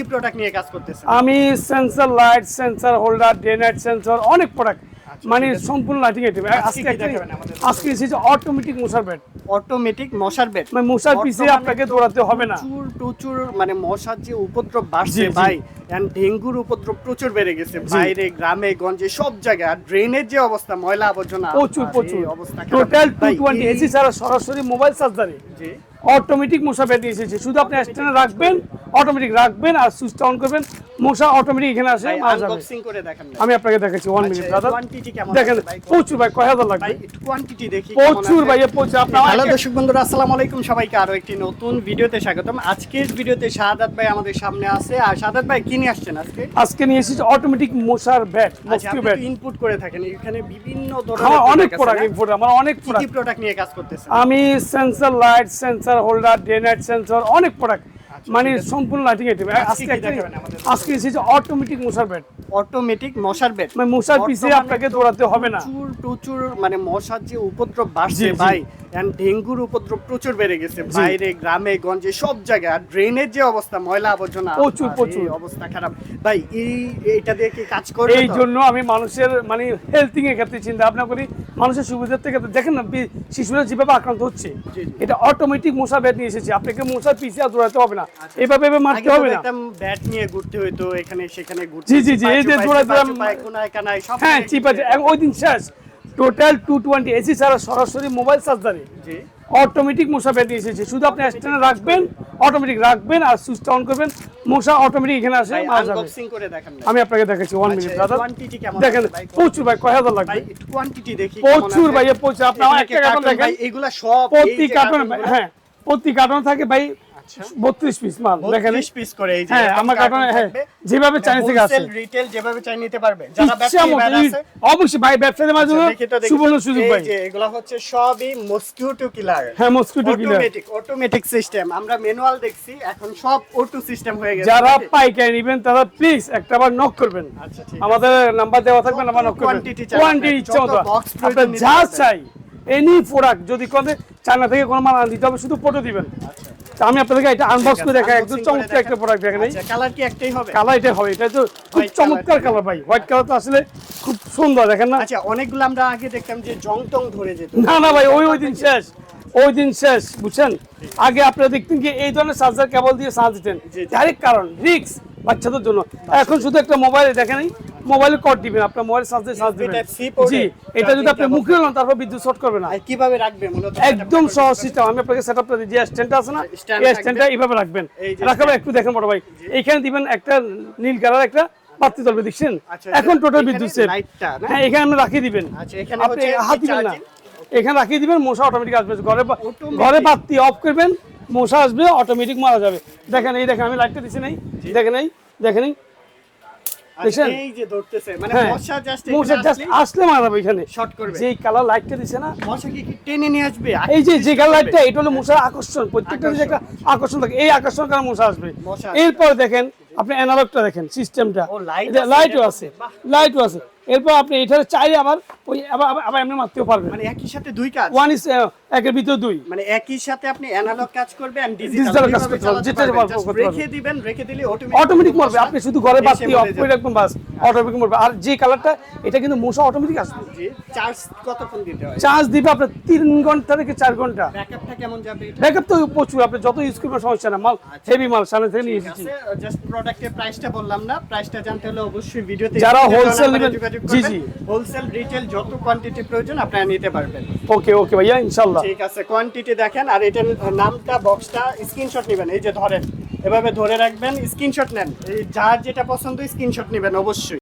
কি প্রোডাক্ট নিয়ে কাজ করতেছেন? আমি sensor light sensor holder day night sensor অনেক প্রোডাক্ট মানে সম্পূর্ণ লাইটিং আইটেম আজকে এসেছে অটোমেটিক মশার ব্যাট অটোমেটিক মশার বেড মানে মশার পিছে আপনাকে দৌড়াতে হবে না। প্রচুর প্রচুর মানে মশার যে উপদ্রব বাড়ছে। ভাই এন্ড ডেঙ্গুর উপদ্রব প্রচুর বেড়ে গেছে বাইরে গ্রামে গঞ্জে সব জায়গায়। আর ড্রেনের যে অবস্থা ময়লা আবর্জনা প্রচুর প্রচুর। অবস্থা। টোটাল টু টোয়েন্টি এসি ছাড়া সরাসরি মোবাইল চার্জারে জি। অটোমেটিক মশা ব্যাট এসেছে। শুধু আপনি স্ট্যান্ডে রাখবেন অটোমেটিক রাখবেন আর সুইচটা অন করবেন। মশা অটোমেটিক এখানে আসে। আমি আপনাকে দেখাচ্ছি ওয়ান মিনিট কেমন দেখেন প্রচুর ভাই কয় হাজার লাগবে? কোয়ান্টিটি দেখি প্রচুর ভাই প্রচুর। আপনার হ্যালো দর্শক বন্ধুরা আসসালামু আলাইকুম। সবাইকে আরও একটি নতুন ভিডিওতে স্বাগতম। আজকের ভিডিওতে শাহাদাত ভাই আমাদের সামনে আছে। আর শাহাদাত ভাই কি নিয়ে আসছেন আজকে? আজকে নিয়ে এসেছি অটোমেটিক মশার ব্যাট মস্কিউ ব্যাট ইনপুট করে থাকেন। এখানে বিভিন্ন ধরনের অনেক প্রোডাক্ট না? ইম্পোর্ট আমার অনেক প্রোডাক্ট প্রোডাক্ট নিয়ে কাজ করতেছেন? আমি sensor light sensor holder day night sensor অনেক প্রোডাক্ট আচ্ছা, মানে সম্পূর্ণ লাইটিং আইটেম আজকে আজকে এসেছে অটোমেটিক মশার ব্যাট অটোমেটিক মশার বেড মানে মশার পিছে আপনাকে দৌড়াতে হবে না। প্রচুর প্রচুর মানে মশার যে উপদ্রব বাড়ছে। ভাই এন্ড ডেঙ্গুর উপদ্রব প্রচুর বেড়ে গেছে। বাইরে গ্রামে গঞ্জে সব জায়গায়। আর ড্রেনের যে অবস্থা ময়লা আবর্জনা প্রচুর, প্রচুর। অবস্থা খারাপ। ভাই এই এটা দিয়ে কি কাজ করবে এই জন্য আমি মানুষের মানে হেলথিং এর ক্ষেত্রে চিন্তা ভাবনা করি। মানুষের সুবিধার থেকে দেখেন না শিশুরা যেভাবে আক্রান্ত হচ্ছে। এটা অটোমেটিক মশা ব্যাট নিয়ে এসেছে। আপনাকে মশার পিছিয়ে দৌড়াতে হবে না। এভাবে এভাবে মারতে হবে না। ব্যাট নিয়ে ঘুরতে হইতো এখানে সেখানে ঘুরতে জি, জি, জি, এই যে কোনায় কানায় সব হ্যাঁ চিপ আছে। ওই দিন শেষ। টোটাল টু টোয়েন্টি এসি ছাড়া সরাসরি মোবাইল চার্জারে অটোমেটিক মশা ব্যাট এসেছে। শুধু আপনি স্ট্যান্ডে রাখবেন অটোমেটিক রাখবেন আর সুইচটা অন করবেন। মশা অটোমেটিক এখানে আসে মারা যাবে। আনবক্সিং করে দেখান আমি আপনাকে দেখাচ্ছি ওয়ান আচ্ছা, মিনিট কেমন দেখেন প্রচুর ভাই কয় হাজার লাগবে? কোয়ান্টিটি দেখি প্রচুর ভাই প্রচুর। আপনার একটা কার্টন দেখেন? ভাই? এগুলা সব প্রতি কার্টন হ্যাঁ প্রতি কার্টন থাকে ভাই আচ্ছা। বত্রিশ পিস মাল দেখেন। 32 piece করে এই যে হ্যাঁ আমার কার্টনে হ্যাঁ যেভাবে চাইনিজ থেকে Wholesale, retail যেভাবে চাই নিতে পারবে। যারা আছে অবশ্যই ভাই ব্যবসায়ীদের মাধ্যমে দেখি তো সুবর্ণ। সুযোগ এই ভাই যে এগুলা হচ্ছে সবই মসকিউটো কিলার হ্যাঁ mosquito killer automatic automatic system আমরা ম্যানুয়াল দেখছি এখন সব অটো সিস্টেম হয়ে গেছে। যারা পাইকারি নেবেন তারা প্লিজ একটা বার নক করবেন। আচ্ছা ঠিক আমাদের নাম্বার দেওয়া থাকবে নাম্বার নক করবেন। চাই কোয়ান্টিটি ইচ্ছা যা চাই এনি প্রোডাক্ট যদি কোনে চায়না থেকে কোনো মাল আনতে হবে শুধু ফটো দিবেন। তা আমি আপনাদেরকে এটা আনবক্স করে দেখাই একদম চমৎকার একটা প্রোডাক্ট দেখেন এই আচ্ছা কালার কি একটাই হবে? কালার এটা হবে এটা তো খুব চমৎকার। কালার ভাই হোয়াইট কালার তো আসলে খুব সুন্দর দেখেন না? আচ্ছা অনেকগুলো আমরা আগে দেখতাম যে জং টং ধরে যেত। না না ভাই ওই ওই দিন শেষ ওই দিন শেষ বুঝছেন? আগে আপনারা দেখতেন কি এই ধরনের চার্জার কেবল দিয়ে চার্জ দিতেন। ডাইরেক্ট কারণ রিক্স বাচ্চাদের জন্য। এখন শুধু একটা মোবাইলে দেখেন। মোবাইলে কট দিবেন আপনার মোবাইল চার্জ দিয়ে চার্জ দিবেন জি এটা যদি আপনি মুখে নেন তারপর বিদ্যুৎ শর্ট করবে না। কীভাবে রাখবে? মূলত একদম সহজ সিস্টেম আমি আপনাকে সেট আপটা যে স্ট্যান্ডটা আছে না? এই স্ট্যান্ডটা এইভাবে রাখবেন। রাখাবে একটু দেখেন বড় ভাই। এইখানে দিবেন একটা নীল কালার একটা বাতি জ্বলবে দেখছেন? আচ্ছা, এখন টোটাল বিদ্যুৎ সেভ হ্যাঁ এখানে আপনি রাখিয়ে দিবেন। আচ্ছা, এখানে আপনি হাত দিবেন না। এখানে রাখিয়ে দিবেন মশা অটোমেটিক আসবে। ঘরে। ঘরে বাতি অফ করবেন মশা আসবে অটোমেটিক মারা যাবে। দেখেন এই দেখেন আমি লাইটটা দিছি নাই। দেখেন এই দেখেন এই। আচ্ছা? এই যে ধরতেছে মানে হ্যাঁ। মশা জাস্ট মশা জাস্ট আসলে মারা এখানে। শর্ট করবে। যেই কালার লাইটটা দিছে না মশা কি কি টেনে নিয়ে আসবে? এই যে যে কালার লাইটটা এটা হলো মশার আকর্ষণ। প্রত্যেকটা যে একটা আকর্ষণ থাকে। এই আকর্ষণ কারণে মশা আসবে। এরপর দেখেন আপনি অ্যানালগটা দেখেন সিস্টেমটা লাইটও আছে। লাইটও আছে। এরপর আপনি এটার চাই আবার ওই আবার এমনি মারতেও পারবেন। মানে একই সাথে দুই কাজ? ওয়ান ইস একের ভিতরে দুই। মানে একই সাথে আপনি অ্যানালগ কাজ করবে এন্ড ডিজিটাল কাজ করতে পারবেন, যেটা পারবেন, রেখে দিবেন রেখে দিলে অটোমেটিক অটোমেটিক মরবে আপনি শুধু ঘরে বাতি অফ করে। রাখবেন বাস অটোমেটিক মরবে। আর যে কালারটা এটা কিন্তু মশা অটোমেটিক আসবে চার্জ কতক্ষণ দিতে হয়? চার্জ দিবে আপনার তিন ঘণ্টা থেকে চার ঘণ্টা। ব্যাকআপটা কেমন যাবে এটা? ব্যাকআপ তো প্রচুর আপনি যত ইউজ করবেন সমস্যা না। মাল হেভি মাল সামনে থেকে নিয়ে এসেছি। জাস্ট প্রোডাক্টের প্রাইসটা বললাম না প্রাইসটা জানতে হলে অবশ্যই ভিডিওতে যারা wholesale নেবেন, জি, জি। হোলসেল রিটেল যত কোয়ান্টিটি প্রয়োজন আপনারা নিতে পারবেন। ওকে ওকে ভাইয়া ইনশাআল্লাহ ঠিক আছে কোয়ান্টিটি দেখেন আর এটার নামটা বক্সটা স্ক্রিনশট নেবেন। এই যে ধরেন এভাবে ধরে রাখবেন স্ক্রিনশট নেন। এই যার যেটা পছন্দ স্ক্রিনশট নেবেন অবশ্যই।